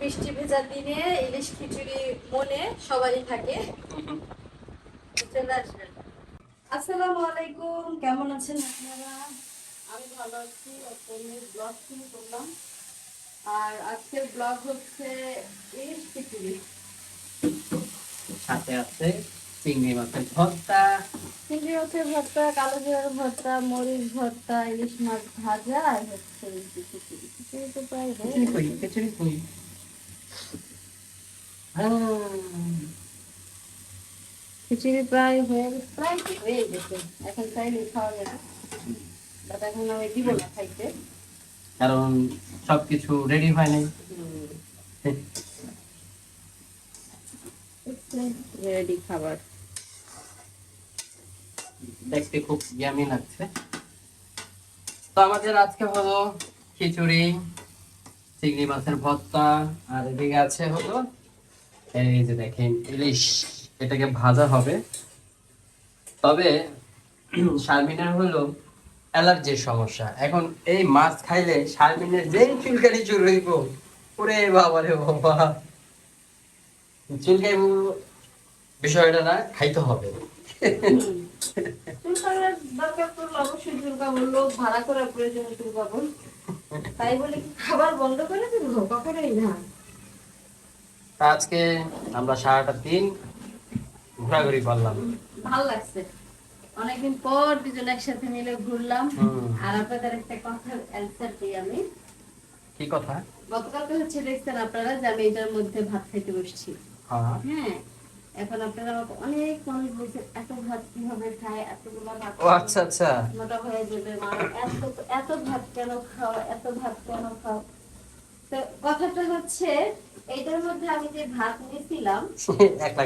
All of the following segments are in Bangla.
বৃষ্টি ভেজা দিনে ইলিশ খিচুড়ি মনে সবারই থাকে। চলে আসবেন। আসসালামু আলাইকুম কেমন আছেন আপনারা? আমি ভালো আছি ব্লগ শুরু করলাম। আর আজকের ব্লগ হচ্ছে ইলিশ খিচুড়ি। সাথে আছে চিংড়ি মাছের ভর্তা। চিংড়ি মাছের ভর্তা কালো জিরার ভর্তা মরিচ ভর্তা ইলিশ মাছ ভাজা আর হচ্ছে খিচুড়ি। খিচুড়ি তো প্রায় খিচুড়ি খিচুড়ি খিচুড়ি প্রায় হয়ে গেছে প্রায় হয়ে গেছে? এখন চাইলে খাওয়া যাবে। বাট এখন আমি দিব না খাইতে। কারণ সবকিছু রেডি হয় নাই। রেডি খাবার। দেখতে খুব ইয়ামি লাগছে। তো আমাদের আজকে হলো খিচুড়ি। চিংড়ি মাছের ভর্তা, আর এদিকে আছে হলো এই যে দেখেন ইলিশ, এটাকে ভাজা হবে। তবে শারমিনের হলো অ্যালার্জির সমস্যা। এখন এই মাছ খাইলে শারমিনের যেই চুলকানি শুরু হইব ওরে বাবা রে বাবা। চুলকাইব বিষয়টা না, খাইতে হবে। চুল দরকার পড়লে অবশ্যই চুল লোক ভাড়া করার প্রয়োজন চুল কাপড় তাই বলে খাবার বন্ধ করে দিব? কখনোই না। আজকে আমরা সারাটা দিন ঘোরাঘুরি করলাম। ভালো লাগছে। অনেকদিন পর দুজন একসাথে মিলে ঘুরলাম। আর আপনাদের একটা কথার অ্যান্সার দিই আমি। কি কথা? গতকালকে হচ্ছে দেখছেন আপনারা যে আমি এটার মধ্যে ভাত খাইতে বসছি। হ্যাঁ। হ্যাঁ। এখন আপনারা আমাকে অনেক মানুষ বলছে এত ভাত কীভাবে খায়? এতগুলো ভাত ও আচ্ছা আচ্ছা। মোটা হয়ে যাবে এত এত ভাত কেন খাও? এত ভাত কেন খাও? তো কথাটা হচ্ছে এইটার মধ্যে আমি যে ভাত নিয়েছিলাম একলা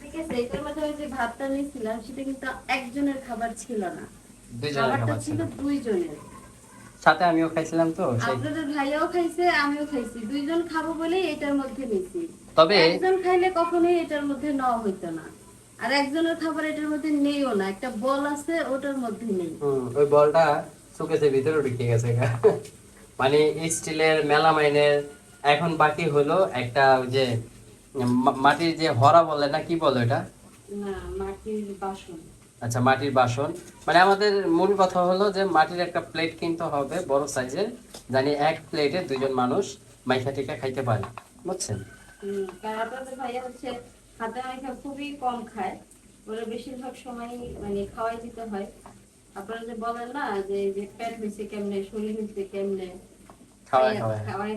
ঠিক আছে এটার মধ্যে আমি যে ভাতটা নিয়েছিলাম সেটা কিন্তু একজনের খাবার ছিল না। খাবারটা ছিল ছিল। দুইজনের। সাথে আমিও খাইছিলাম তো আপনাদের ভাইয়াও খাইছে আমিও খাইছি। দুইজন খাব বলে এটার মধ্যে নিয়েছি তবে একজন খাইলে কখনোই এটার মধ্যে নেওয়া হইতো না। আর একজনের খাবার এটার মধ্যে নেইও না একটা বল আছে ওটার মধ্যে নেই। হুম, ওই বলটা সুকেসের ভিতরে ঢুকে গেছে। মানে স্টিলের মেলামাইনের এখন বাকি হলো একটা ওই যে মাটির যে হরা বলে না কি বলে এটা না মাটির বাসন। আচ্ছা মাটির বাসন। মানে আমাদের মূল কথা হলো যে মাটির একটা প্লেট কিনতে হবে বড় সাইজের। জানি এক প্লেটে দুইজন মানুষ মাইখা টিকা খাইতে পারে বুঝছেন? ভাইয়া হচ্ছে হাতে খুবই কম খায়। ওরা বেশিরভাগ সময় মানে খাওয়াই দিতে হয়। আপনারা যে বলেন না যে যে হয়েছে কেমনে শরীর হয়েছে কেমনে খাওয়াই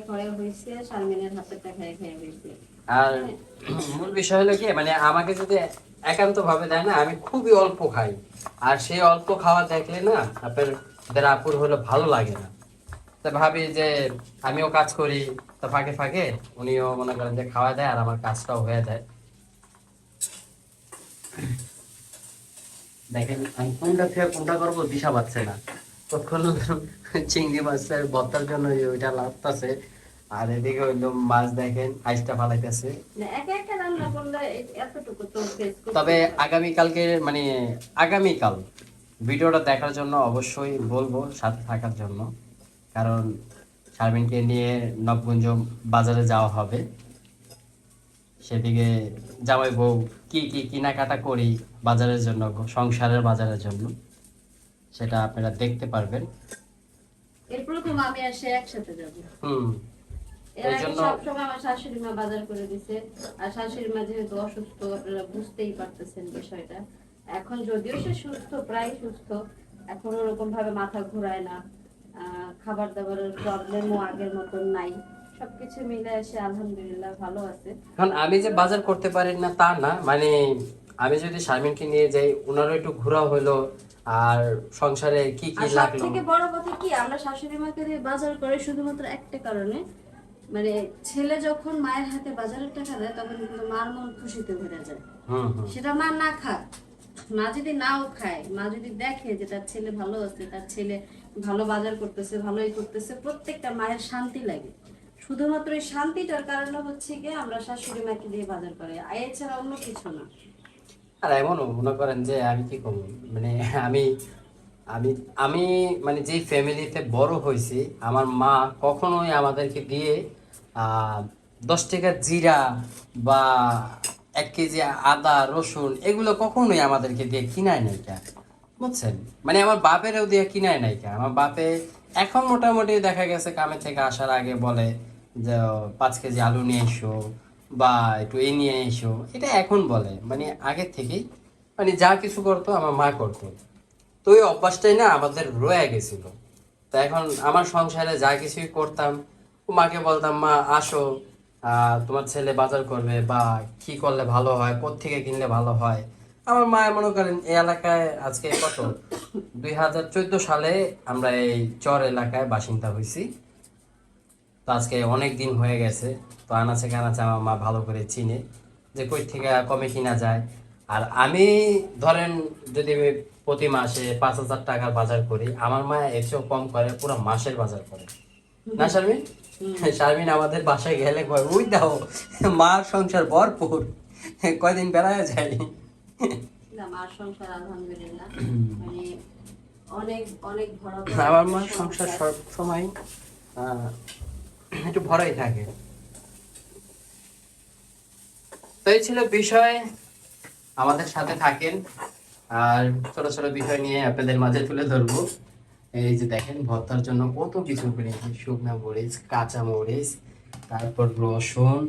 খাওয়াই। হয়েছে শারমিনের হাতেরটা খাই খাই হয়েছে। আর মূল বিষয় হলো কি মানে আমাকে যদি একান্ত ভাবে দেয় না আমি খুবই অল্প খাই। আর সেই অল্প খাওয়া দেখলে না আপনার আপুর হলো ভালো লাগে না। তো ভাবি যে আমিও কাজ করি তো ফাঁকে ফাঁকে উনিও মনে করেন যে খাওয়া দেয় আর আমার কাজটাও হয়ে যায়। দেখেন আমি কোনটা থেকে কোনটা করব দিশা পাচ্ছে না। তখন চিংড়ি মাছের ভর্তার জন্য ওই ওইটা লাগতেছে আর এদিকে হইল মাছ দেখেন আইসটা ফালাইতেছে। না, একা একা রান্না করলে এ- এতটুকু তো ফেস তবে আগামী কালকে মানে আগামীকাল ভিডিওটা দেখার জন্য অবশ্যই বলব সাথে থাকার জন্য। কারণ শারমিনকে নিয়ে নবগুঞ্জ বাজারে যাওয়া হবে। সেদিকে জামাই বউ কি কি কেনাকাটা করি বাজারের জন্য সংসারের বাজারের জন্য সেটা আপনারা দেখতে পারবেন। এর প্রথম আমি আর একসাথে যাব। হুম। এর আগে সবসময় আমার শাশুড়ি মা বাজার করে দিছে। আর শাশুড়ি মা যেহেতু অসুস্থ আপনারা বুঝতেই পারতেছেন বিষয়টা। এখন যদিও সে সুস্থ প্রায় সুস্থ এখন ওরকম ভাবে মাথা ঘোরায় না। খাবার দাবারের প্রবলেমও আগের মতন নাই। সবকিছু মিলে এসে আলহামদুলিল্লাহ ভালো আছে। এখন আমি যে বাজার করতে পারি না তা না। মানে আমি যদি শারমিনকে নিয়ে যাই ওনারও একটু ঘোরা হলো আর সংসারে কি কি লাগল? থেকে বড় কথা কি আমরা শাশুড়ি মাকে দিয়ে বাজার করে শুধুমাত্র একটা কারণে। মানে ছেলে যখন মায়ের হাতে বাজারের টাকা দেয় তখন কিন্তু মার মন খুশিতে ভরে যায়। সেটা মা না খাক। মা যদি নাও খায় মা যদি দেখে যে তার ছেলে ভালো আছে তার ছেলে ভালো বাজার করতেছে, ভালোই করতেছে, প্রত্যেকটা মায়ের শান্তি লাগে। শুধুমাত্র এই শান্তিটার কারণে হচ্ছে গিয়ে আমরা শাশুড়ি মাকে দিয়ে বাজার করে এছাড়া অন্য কিছু না। আর এমনও মনে করেন যে আমি কি করব? মানে আমি আমি আমি মানে যেই ফ্যামিলিতে বড় হয়েছি, আমার মা কখনোই আমাদেরকে দিয়ে দশ টাকা জিরা বা এক কেজি আদা, রসুন, এগুলো কখনোই আমাদেরকে দিয়ে কিনায় নাই বুঝছেন? মানে আমার বাপেরও দিয়ে কিনায় নাই কে আমার বাপে এখন মোটামুটি দেখা গেছে কামে থেকে আসার আগে বলে যে, পাঁচ কেজি আলু নিয়ে এসো বা একটু এ নিয়ে এসো। এটা এখন বলে। মানে আগের থেকেই মানে যা কিছু করতো আমার মা করতো। তো ওই অভ্যাসটাই না আমাদের রয়ে গেছিল। তো এখন আমার সংসারে যা কিছুই করতাম, মাকে বলতাম, মা, আসো। তোমার ছেলে বাজার করবে বা কি করলে ভালো হয়, কোত্থেকে কিনলে ভালো হয়? আমার মা মনে করেন এই এলাকায় আজকে কত? দুই হাজার চোদ্দ সালে আমরা এই চর এলাকায় বাসিন্দা হয়েছি। তো আজকে অনেক দিন হয়ে গেছে। তো আনাচে কানাচে আমার মা ভালো করে চিনে যে কই থেকে কমে কিনা যায়। আর আমি ধরেন যদি আমি প্রতি মাসে পাঁচ হাজার টাকার বাজার করি আমার মা এর চেয়েও কম করে পুরো মাসের বাজার করে। না শারমিন? শারমিন আমাদের বাসায় গেলে কয় ওই দাও মার সংসার ভরপুর। কয়দিন বেড়ায় যায় আলহামদুলিল্লাহ। মানে অনেক অনেক মা সংসার সব সময় একটু ভরাই থাকে। তো এই ছিল বিষয় আমাদের সাথে থাকেন। আর ছোট ছোট বিষয় নিয়ে আপনাদের মাঝে তুলে ধরবো। এই যে দেখেন ভর্তার জন্য কত কিছু করেছি শুকনো মরিচ কাঁচা মরিচ তারপর রসুন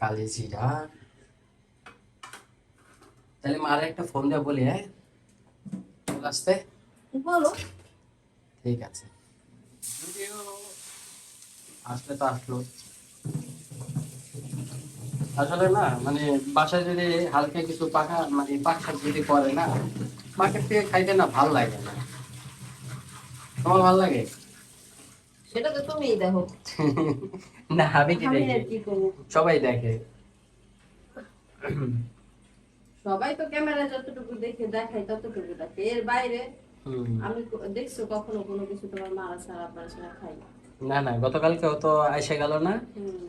কালি জিরা তাহলে মারে একটা ফোন দিয়ে বলি হ্যাঁ? আসতে? বলো। ঠিক আছে। আসলে তো আসলো। আসলে না মানে বাসায় যদি হালকা কিছু পাখা মানে শাক যদি করে না মার্কেট থেকে খাইতে না ভালো লাগে না। তোমার ভালো লাগে? সেটা তো তুমিই দেখো। না আমি কি দেখি? সবাই দেখে। সবাই তো ক্যামেরা যতটুকু দেখে দেখায় ততটুকু দেখে। এর বাইরে আমি দেখছ কখনো কোনো কিছু তোমার মারা ছাড়া আপনার ছাড়া খাই? না। না গতকালকেও তো এসে গেল না।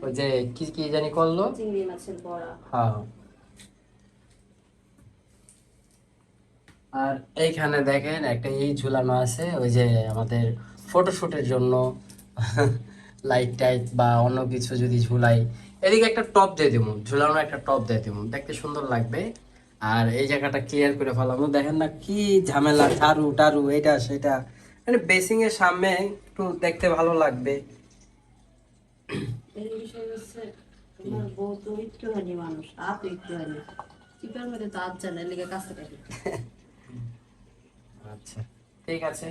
ওই যে কি কি জানি করল? চিংড়ি মাছের বড়া। হ্যাঁ। আর এইখানে দেখেন একটা এই ঝুলানো আছে ওই যে আমাদের ফটোশুটের জন্য লাইট টাইট বা অন্য কিছু যদি ঝুলাই। এদিকে একটা টপ দিয়ে দিব ঝুলানো একটা টপ দিয়ে দিব দেখতে সুন্দর লাগবে। আর এই জায়গাটা ক্লিয়ার করে ফেলাম দেখেন না কি ঝামেলা ঝাড়ু টারু এটা সেটা। মানে বেসিং এর সামনে একটু দেখতে ভালো লাগবে। আচ্ছা ঠিক আছে।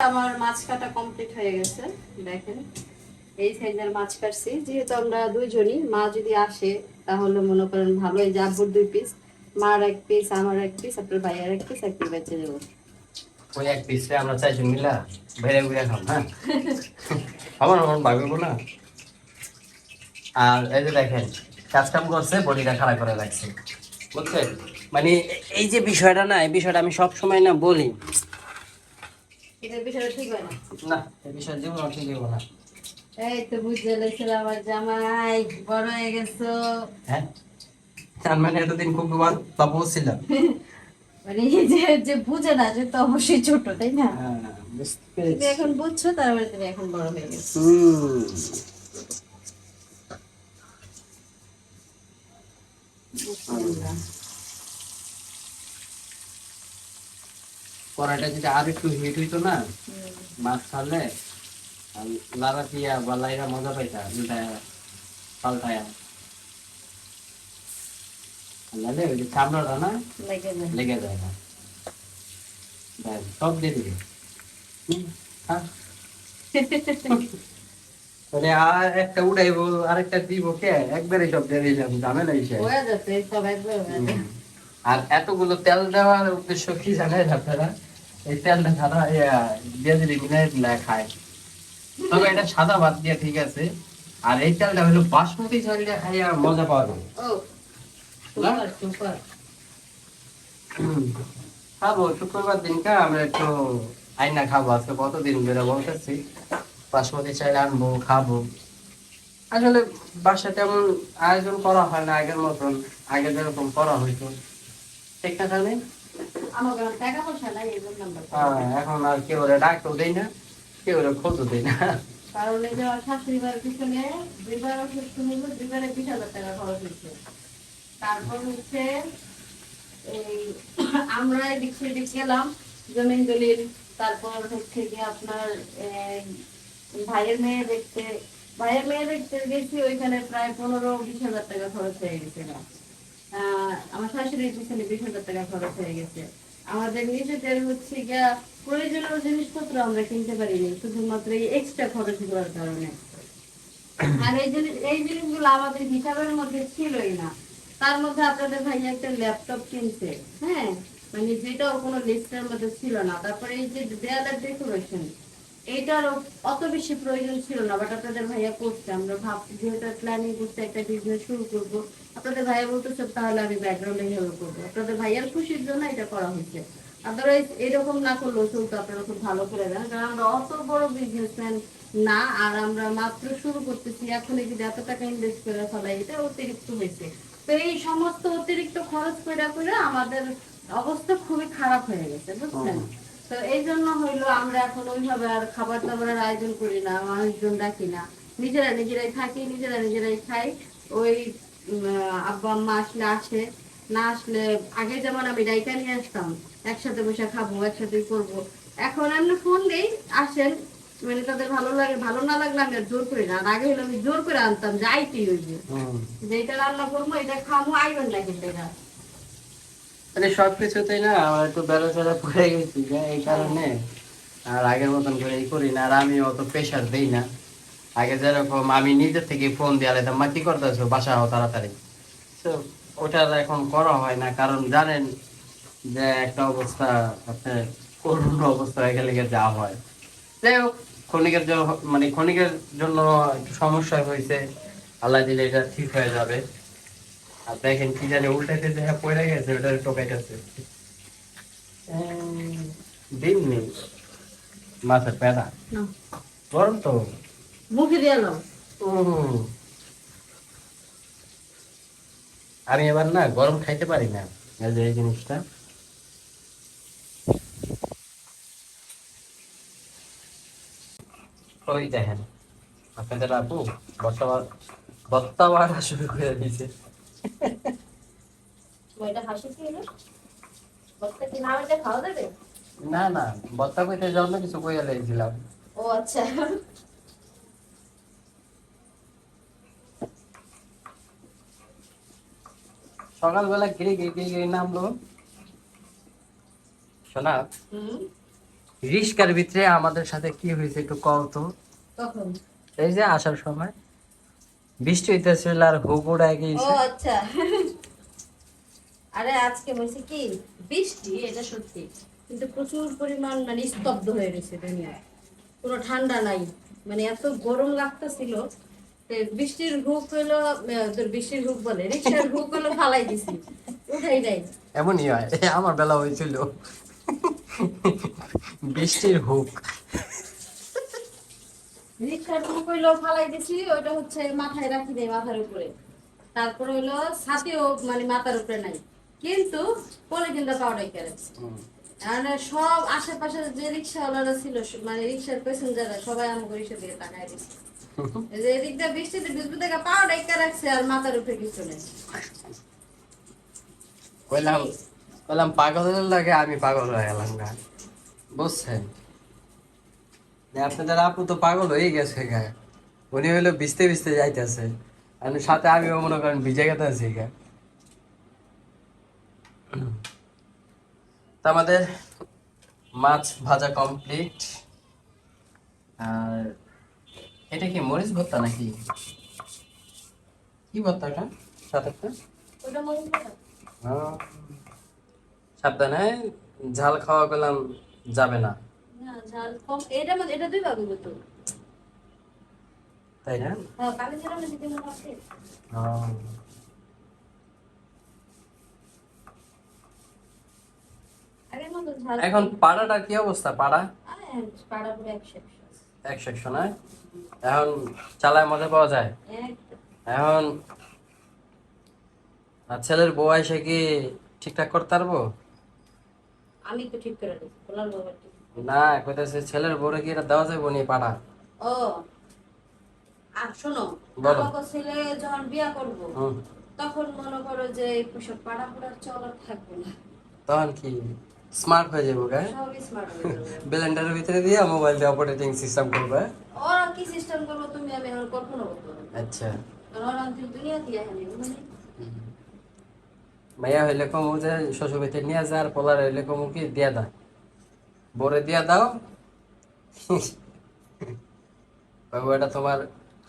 আমার মাছ কাটা কমপ্লিট হয়ে গেছে দেখেন। এই সাইজের মাছ কাটছি যেহেতু আমরা দুইজনই মা যদি আসে তাহলে মনে করেন ভালো এই যে আব্বুর দুই পিস মার এক পিস আমার এক পিস আপনার ভাইয়ের এক পিস একটু বেঁচে দেবো। ওই এক পিসে আমরা চাইছি মিলা ভেড়ে ঘুরে খাম হ্যাঁ? আমার আমার ভাগবো না। আর এই যে দেখেন কাজ কাম করছে বডিটা খারাপ করে লাগছে বুঝছেন? মানে এই যে বিষয়টা না এই বিষয়টা আমি সব সময় না বলি। এটার বিষয়টা ঠিক হয় না। না এই বিষয় জীবন ঠিক হব না। এই তো আমার জামাই বড় হয়ে গেছো। হ্যাঁ তার মানে এতদিন খুব বাবু ছিলাম মানে যে যে বুঝে না যে তো অবশ্যই ছোট তাই না? হ্যাঁ তুমি এখন বুঝছ তার মানে তুমি এখন বড় হয়ে গেছো। হুম। যদি আর একটু হিট হইতো না মাছ আর লারা দিয়া বা লাইরা মজা পাইতা পাল্টায়া। নাহলে ওই চামড়াটা না? লেগে যায়। না। সব দিয়ে দিবে। আর একটা উড়াইবো আরেকটা দিব কে? একবারে সব দিয়ে দিলাম ঝামেলা হিসেবে আর এতগুলো তেল দেওয়ার উদ্দেশ্য কি জানেন আপনারা? এই তেলটা সাদা দিয়ে দিলে মিলাই খায়। তবে এটা সাদা ভাত দিয়ে ঠিক আছে। আর এই তেলটা হলো বাসমতি চাল দিয়ে খাইয়া মজা পাওয়া সুপার খাব শুক্রবার দিনকা আমরা একটু আইনা খাব আজকে কতদিন ধরে বলতেছি। বাসমতি চাল আনব খাব। আসলে বাসা তেমন আয়োজন করা হয় না আগের মতন আগে যেরকম করা হইতো। ঠিক না হ্যাঁ, এখন আর কেউ ডাকতেও দেয় না। কেউ খোঁজও দেয় না জমিন দলিল, তারপর হচ্ছে কি আপনার ভাইয়ের মেয়ে দেখতে, ভাইয়ের মেয়ে দেখতে গেছি, ওইখানে প্রায় পনেরো বিশ হাজার টাকা খরচ হয়ে গেছে আমার শাশুড়ির পিছনে বিশ হাজার টাকা খরচ হয়ে গেছে। আমাদের নিজেদের হচ্ছে গিয়া প্রয়োজনীয় জিনিসপত্র আমরা কিনতে পারিনি শুধুমাত্র এই এক্সট্রা খরচ করার কারণে। আর এই জিনিস, এই জিনিসগুলো আমাদের হিসাবের মধ্যে ছিলই না। তার মধ্যে আপনাদের ভাই একটা ল্যাপটপ কিনছে হ্যাঁ? মানে যেটাও কোনো লিস্টের মধ্যে ছিল না। তারপরে এই যে দেয়ালের ডেকোরেশন এইটার অত বেশি প্রয়োজন ছিল না বাট আপনাদের ভাইয়া করছে। আমরা ভাবছি যেহেতু প্ল্যানিং করতে একটা বিজনেস শুরু করব আপনাদের ভাইয়া বলতেছে তাহলে আমি ব্যাকগ্রাউন্ডে হেল্প করব। আপনাদের ভাইয়ার খুশির জন্য এটা করা হয়েছে আদারওয়াইজ এরকম না করলেও চলতো আপনারা খুব ভালো করে দেন কারণ আমরা অত বড় বিজনেসম্যান না আর আমরা মাত্র শুরু করতেছি এখন এই যদি এত টাকা ইনভেস্ট করে ফেলাই এটা অতিরিক্ত হয়েছে। তো এই সমস্ত অতিরিক্ত খরচ করে করে আমাদের অবস্থা খুবই খারাপ হয়ে গেছে বুঝছেন? তো এই জন্য হইল আমরা এখন ওইভাবে আর খাবার দাবারের আয়োজন করি না মানুষজন ডাকি না। নিজেরা নিজেরাই থাকি নিজেরা নিজেরাই খাই। ওই আব্বা আম্মা আসলে আসে না আসলে আগে যেমন আমি ডাইকা নিয়ে আসতাম একসাথে বসে খাব একসাথে করব। এখন এমনি ফোন দেই আসেন মানে তাদের ভালো লাগে ভালো না লাগলে আমি আর জোর করি না। আগে হলে আমি জোর করে আনতাম যে হইবে। হুম। যে এটা রান্না করব এটা খাব আইবেন না কিন্তু এটা। মানে সব কিছুতেই না আমার একটু বেড়া চেড়া পড়ে গেছি এই কারণে আর আগের মতন করে করি না আর আমি অত প্রেশার দেই না। আগে যেরকম আমি নিজের থেকে ফোন দিয়ে আলাদা মা কি করতেছো? বাসা হও তাড়াতাড়ি। তো ওটা এখন করা হয় না কারণ জানেন যে একটা অবস্থা আপনার করুণ অবস্থা হয়ে গেলে যা হয়। যাই হোক ক্ষণিকের জন্য মানে ক্ষণিকের জন্য একটু সমস্যা হয়েছে। আল্লাহ দিলে এটা ঠিক হয়ে যাবে। আর দেখেন কি জানি উল্টাতে যে পড়ে গেছে ওটা টোকাইতেছে। দিন নেই। মাছের না। গরম তো। মুখে দিয়ে উম। আমি এবার না গরম খাইতে পারি না এই জিনিসটা। ওই দেখেন আপনাদের আপু বর্তমান বাড়া শুরু করে দিয়েছে। না না বত্তা কইতে জন্য কিছু কইয়া লেগেছিলাম ও আচ্ছা। সকালবেলা গিরি গিরি গিরি গিরি নামলো। শোনা রিস্কার ভিতরে আমাদের সাথে কি হয়েছে একটু কও তো। এই যে আসার সময়। বৃষ্টি হইতেছিল আর হুকুড়া ও গিয়েছে। আচ্ছা। আরে আজকে বলছি কি বৃষ্টি এটা সত্যি। কিন্তু প্রচুর পরিমাণ মানে স্তব্ধ হয়ে গেছে দুনিয়া কোনো ঠান্ডা নাই। মানে এত গরম লাগতেছিল বৃষ্টির হুক হলো তোর বৃষ্টির হুক বলে রিক্সার হুক হলো ফালাই দিছি। উঠাই নাই। এমনই হয় আমার বেলা হয়েছিল। বৃষ্টির হুক রিক্সার হুক ফালাই দিছি হচ্ছে মাথায় রাখি দেয় মাথার উপরে। তারপর হইল ছাতিও মানে মাথার উপরে নাই। কিন্তু কিন্তু পাউডার কেড়ে মানে সব আশেপাশে যে রিক্সাওয়ালারা ছিল মানে রিক্সার প্যাসেঞ্জাররা সবাই আমাকে রিক্সা দিকে তাকায় দিচ্ছে এই যে এদিক বৃষ্টিতে ভিজবু থেকে পাও ডাইকা রাখছে আর মাথার উপরে কিছু নেই। কইলাম কইলাম পাগলের লাগে আমি পাগল হয়ে গেলাম বুঝছেন? আপনাদের আপু তো পাগল হয়ে গেছে গা। উনি হইল ভিজতে ভিজতে যাইতেছে। আর সাথে আমিও মনে করেন ভিজে গেতে আছি গা। তো আমাদের মাছ ভাজা কমপ্লিট আর এটা কি মরিচ ভর্তা নাকি? কি ভর্তা এটা? মনে হয়। সাবধানে ঝাল খাওয়া গেলাম যাবে না। মানে তাই না? হ্যাঁ ঝাল এখন পাড়াটার কি অবস্থা পাড়া? পাড়া পুরো একশো নয়। এখন চালায় মজা পাওয়া যায়? এখন আর ছেলের বউ এসে কি ঠিকঠাক করতে পারব? আমি তো ঠিক করে না কইতেছে ছেলের বউরে কি এটা দেওয়া যাবে নি পাড়া? ও। আর শোনো। আমাকে ছেলে যখন বিয়া করব তখন মনে করো যে পোশাক পাড়া চল থাকবে না। তখন কি? স্মার্ট হয়ে যাব গা ব্লেন্ডারের ভিতরে দিয়ে মোবাইল দিয়ে অপারেটিং সিস্টেম করবে। ওরা কি সিস্টেম করব তুমি আমি এখন কল্পনা করতে আচ্ছা। মাইয়া হইলে কমু যে শ্বশুর বাড়িতে নিয়ে যা আর পোলার হইলে কমু কি দিয়া দা। বরে দিয়া দাও। বাবু এটা তোমার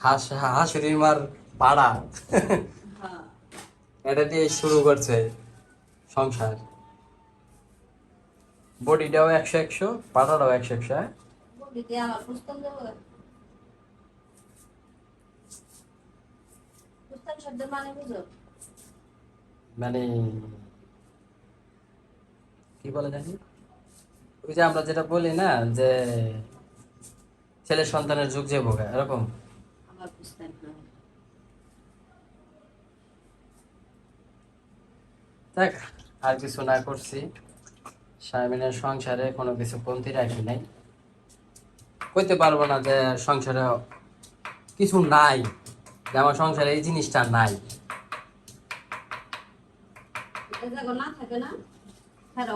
হাস হাসুরি মার পাড়া। হ্যাঁ। এটা দিয়ে শুরু করছে সংসার। বডিটাও একশো একশো পাটাটাও একশো একশো হ্যাঁ? মানে মানে কি বলে জানি? ওই যে আমরা যেটা বলি না যে ছেলে সন্তানের যুগ যে ভোগা এরকম? দেখ আর কিছু না করছি। স্বামীনের সংসারে কোনো কিছু কমতি রাখি নাই। কইতে পারব না যে সংসারে কিছু নাই যে আমার সংসারে এই জিনিসটা নাই। না থাকে না সংসারে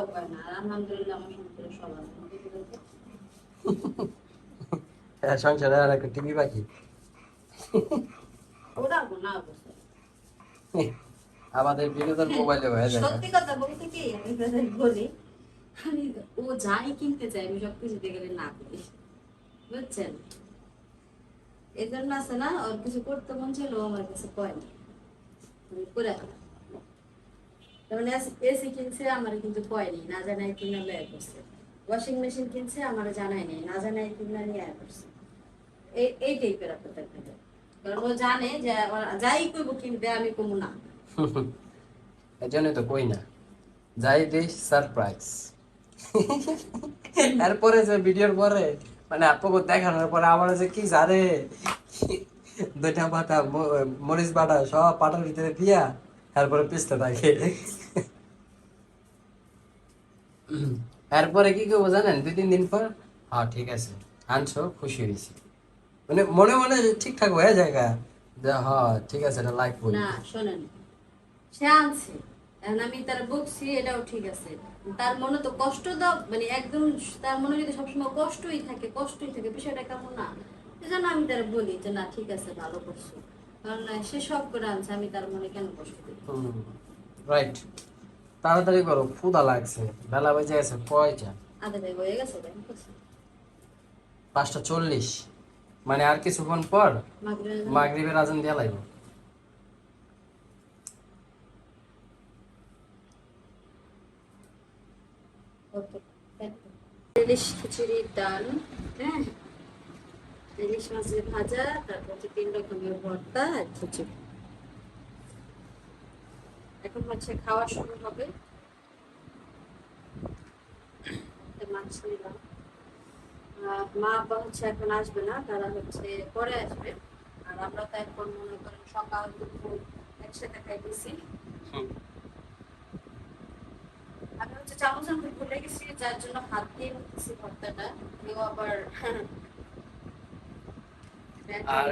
হ্যাঁ, সংসারে আর একটা টিভি বাকি। আমাদের বিনোদন মোবাইলে হয়ে যায়। সত্যি কথা বলতে কি আমি বলি ও যাই কিনতে চাই আমি সব কিছুতে গেলে না করি। বুঝছেন? এই জন্য আছে না, ওর কিছু করতে মন ছিল আমার কাছে কয় না। আমি করে। মানে এসি কিনছে, আমার কিন্তু কয়নি না জানাই কিনা লয় করছে ওয়াশিং মেশিন কিনছে, আমার জানাই নেই, না জানাই কিনা নিয়ে করছে এই এই টাইপের কারণ ও জানে যে যাই করব কিনবে, আমি কমু না। এই জন্যই তো কই না। যাই দিস সারপ্রাইজ এরপরে যে ভিডিওর পরে মানে আপনাকে দেখানোর পরে আমার যে কি জানে? দুইটা ম- মরিচ বাটা সব পাটার ভিতরে দিয়া তারপরে পিসতে থাকে। এরপরে কি করব জানেন? দুই, তিন দিন পর হ্যাঁ ঠিক আছে। আনছো, খুশি হয়েছি। মানে মনে মনে ঠিকঠাক হয়ে যায় গা। যে হ্যাঁ ঠিক আছে, এটা লাইক করি। না, শোনেন। সে আনছে। আমি তার বকছি এটাও ঠিক আছে। তার মনে তো কষ্ট দাও মানে একদম তার মনে যদি সবসময় কষ্টই থাকে কষ্টই থাকে বিষয়টা কেমন না? এই আমি তার বলি যে না ঠিক আছে ভালো করছ। কারণ সে সব করে আনছে আমি তার মনে কেন কষ্ট দিই? রাইট তাড়াতাড়ি করো ক্ষুদা লাগছে বেলা বেজে গেছে কয়টা? আধা হয়ে গেছে পাঁচটা চল্লিশ। মানে আর কিছুক্ষণ পর মাগরিবের মাগরিবের আজান দেওয়া লাগবে। ইলিশ খিচুড়ির ডাল হ্যাঁ? ইলিশ মাছের ভাজা, তারপর হচ্ছে তিন রকমের ভর্তা আর খিচুড়ি। এখন হচ্ছে খাওয়া শুরু হবে। মাছ নিলাম। মা আব্বা হচ্ছে এখন আসবে না, তারা হচ্ছে পরে আসবে। আর আমরা তো এখন মনে করেন সকাল দুপুর একসাথে খাইতেছি। হচ্ছে চামচ আমি ভুলে গেছি যার জন্য হাত দিয়ে নিতেছি ভর্তাটা কেউ আবার আর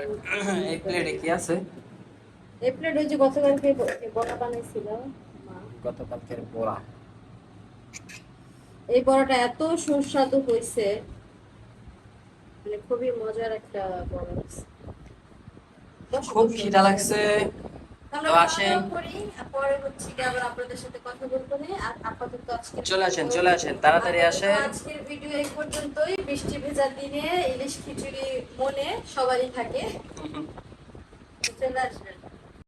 এই প্লেটে কি আছে? এই প্লেট ওই যে গতকালকে বড়া বানাইছিল গতকালকের বড়া। এই বড়াটা এত সুস্বাদু হয়েছে মানে খুবই মজার একটা বড়া খুব খিদা লাগছে। তো আসেন। খাওয়া-দাওয়া করি, আর পরে হচ্ছে কি আবার আপনাদের সাথে কথা বলব নে, আর আপাতত আজকে চলে আসেন চলে আসেন তাড়াতাড়ি আসেন। আজকের ভিডিও এই পর্যন্তই। বৃষ্টি ভেজা দিনে ইলিশ খিচুড়ি মনে সবারই থাকে। চলে আসবেন।